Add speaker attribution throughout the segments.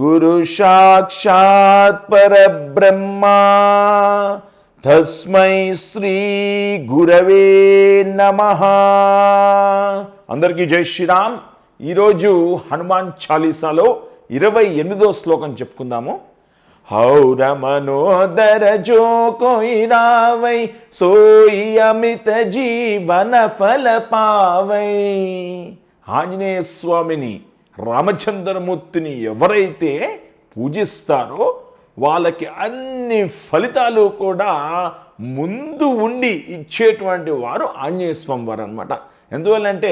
Speaker 1: గురు సాక్షాత్ పరబ్రహ్మ. తస్మై శ్రీ గురవే నమ. అందరికీ జై శ్రీరామ్. ఈరోజు హనుమాన్ చాలీసాలో ఇరవై ఎనిమిదో శ్లోకం చెప్పుకుందాము. హౌర మనోదర జో కోయి రావై సోయి అమిత జీవన ఫల పావై. ఆంజనేయ స్వామిని రామచంద్రమూర్తిని ఎవరైతే పూజిస్తారో వాళ్ళకి అన్ని ఫలితాలు కూడా ముందు ఉండి ఇచ్చేటువంటి వారు ఆంజనేయ స్వామి వారు అనమాట ఎందువల్లంటే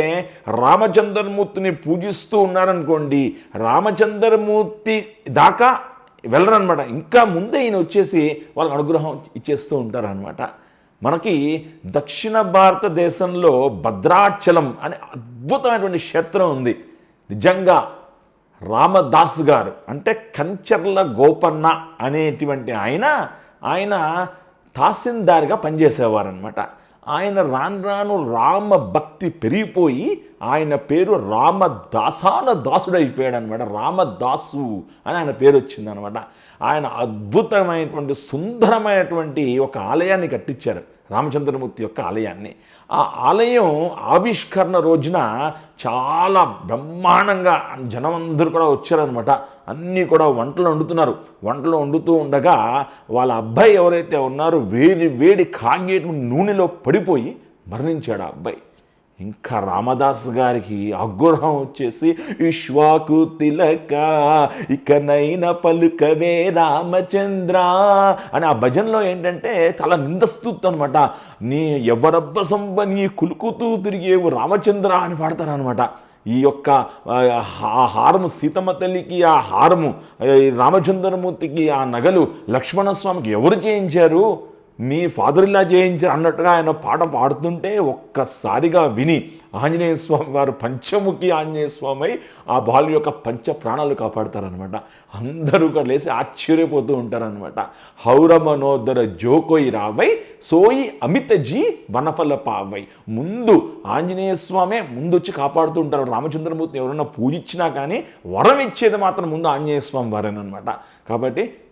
Speaker 1: రామచంద్రమూర్తిని పూజిస్తూ ఉన్నారనుకోండి రామచంద్రమూర్తి దాకా వెళ్ళరనమాట ఇంకా ముందే ఈయన వచ్చేసి వాళ్ళకి అనుగ్రహం ఇచ్చేస్తూ ఉంటారనమాట మనకి దక్షిణ భారతదేశంలో భద్రాచలం అనే అద్భుతమైనటువంటి క్షేత్రం ఉంది. నిజంగా రామదాస్ గారు అంటే కంచర్ల గోపన్న అనేటువంటి ఆయన ఆయన తహసీల్దార్గా పనిచేసేవారనమాట ఆయన రాను రాను రామ భక్తి పెరిగిపోయి ఆయన పేరు రామదాసాన దాసుడు అయిపోయాడు అనమాట రామదాసు అని ఆయన పేరు వచ్చిందనమాట ఆయన అద్భుతమైనటువంటి సుందరమైనటువంటి ఒక ఆలయాన్ని కట్టించారు. రామచంద్రమూర్తి యొక్క ఆలయాన్ని. ఆ ఆలయం ఆవిష్కరణ రోజున చాలా బ్రహ్మాండంగా జనం అందరూ కూడా వచ్చారనమాట అన్నీ కూడా వంటలు వండుతున్నారు. వంటలు వండుతూ ఉండగా వాళ్ళ అబ్బాయి ఎవరైతే ఉన్నారో వేడి వేడి కాగేటువంటి నూనెలో పడిపోయి మరణించాడు ఆ అబ్బాయి. ఇంకా రామదాస్ గారికి ఆగ్రహం వచ్చేసి విశ్వాకు తిలక ఇకనైన పలుకవే రామచంద్ర అని ఆ భజనలో ఏంటంటే చాలా నిందస్తుంది అనమాట నీ ఎవరబ్బ సంబ నీ కులుకుతూ తిరిగేవు రామచంద్ర అని పాడతారనమాట ఈ యొక్క ఆ హారము సీతమ్మ తల్లికి ఆ హారము ఈ రామచంద్రమూర్తికి ఆ నగలు లక్ష్మణస్వామికి ఎవరు చేయించారు? మీ ఫాదర్ ఇలా చేయించారు అన్నట్టుగా ఆయన పాట పాడుతుంటే ఒక్కసారిగా విని ఆంజనేయ స్వామి వారు పంచముఖి ఆంజనేయ స్వామి ఆ బాలు యొక్క పంచ ప్రాణాలు కాపాడతారనమాట అందరూ కూడా లేసి ఆశ్చర్యపోతూ ఉంటారనమాట హౌర మనోదర జోకోయి రావై సోయి అమిత జీ వనఫల పావై. ముందు ఆంజనేయ స్వామే ముందు వచ్చి కాపాడుతూ ఉంటారు. రామచంద్రమూర్తిని ఎవరైనా పూజించినా కానీ వరం ఇచ్చేది మాత్రం ముందు ఆంజనేయ స్వామి వారేనమాట కాబట్టి